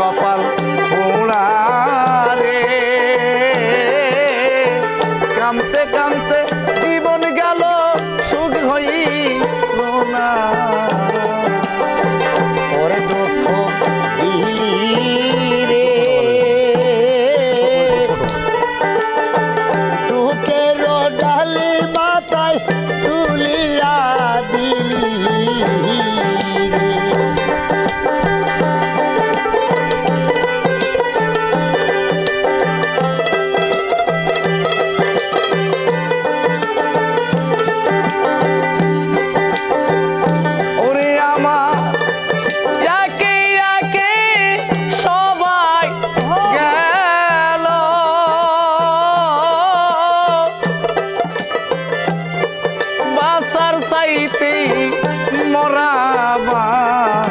কপাল পোড়ারে কামতে কামতে জীবন গেল সুখ হইল না।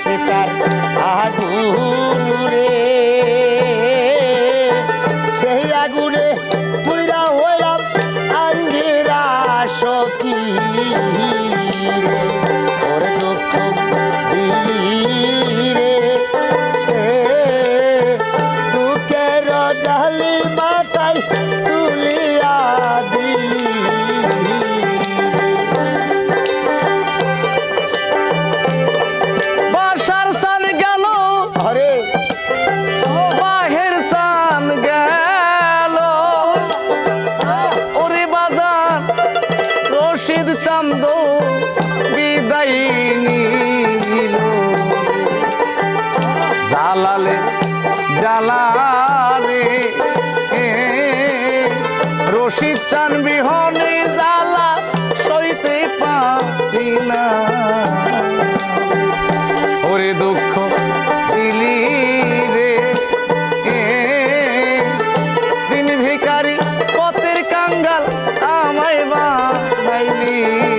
respetar. প্রাণ বিহনে জ্বালা, সইতে পারি না। ওরে দুঃখ দিলি রে দিন ভিকারি পথের কাঙ্গাল আমায় বানাইলি।